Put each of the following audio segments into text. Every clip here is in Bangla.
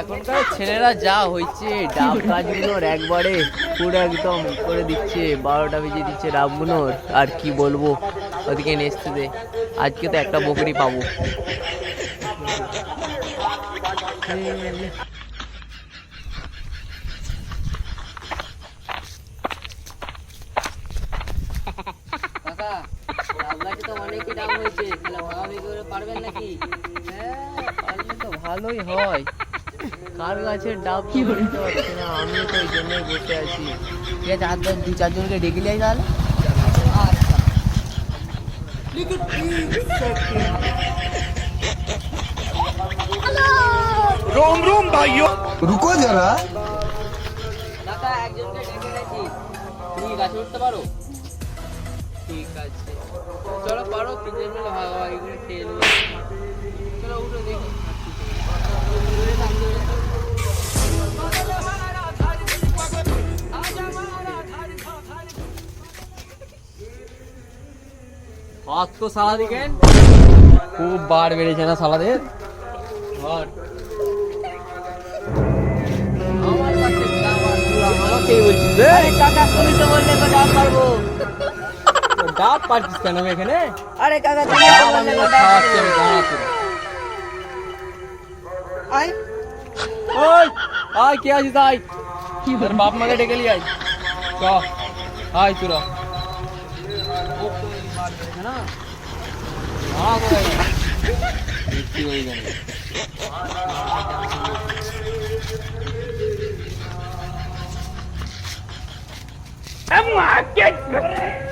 এখনকার ছেলেরা যা হয়েছে, ডাব গাছগুলোর একবারে পুরো একদম করে দিচ্ছে, বারোটা বেজে দিচ্ছে ডাবগুলোর আর কি বলব, ওদিকে নেচতে দে আজকে তো একটা বকরি পাবো কাকা ডাব গাছে তো মানে পারবেন নাকি? হ্যাঁ পারলে তো ভালোই হয়। কার গাছের ডাব কি বলতে না আমি তো ওই জন্যই বসে আছি। ঠিক আছে আর দু চারজনকে ডেকে নিয়ে তাহলে। রোম রোম ভাইও রুকো যারা। দাদা একজনকে ডেকে নিয়েছি তুমি গাছে উঠতে পারো? ঠিক আছে। চলো পারো মিলে ভাগাভাগি করে খেয়ে নেব। চলো উঠো দেখি। হাত তো সারা দিকেন খুব বার বেড়েছে না সালাদের? বার আমার কাছে ডাব আর তুই আমাকেই বলছিস রে। কাকা তুমি তো বললে তো পারব। ডাব পারছিস কেন এখানে আরে কাকা তুমি তো বললে না ডাব আই ওই আই কে আছিস আই কি তোর বাপ মাকে ডেকে লি আই চ আই তোরা না हाँ भाई मिट्टी हो गई I'm not getting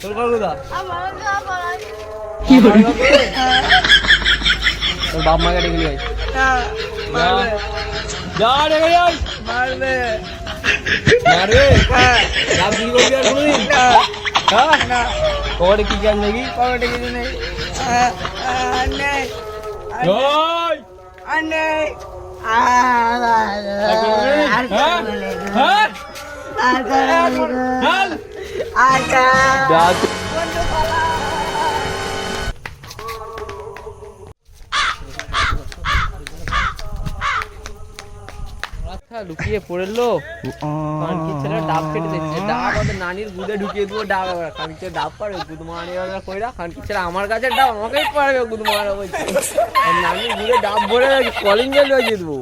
তোর ঘর কোথা কি বলি তোর বাপ মাকে ডেকে নিয়ে যা ডেকে যাই মারবে মারবে হ্যাঁ রাম কি করবি আর কোনোদিন হ্যাঁ না কবাডি কি জান নাকি কবাডি কিছু নেই নেই ওই আর নেই আর আর আর আর লুকিয়ে পড়ল। কানকি ডাব কেটে দিচ্ছে ডাব আমাদের নানির গুদে ঢুকিয়ে দেবো ডাব আমরা। কানকি ডাব পারবে গুদ মারি কইরা। কানকি ছেলে আমার কাছে ডাব আমাকেই পারবে গুদ মারা বলছে। আর নানির গুদে ডাব ভরে কলিং বেল বাজিয়ে দেবো।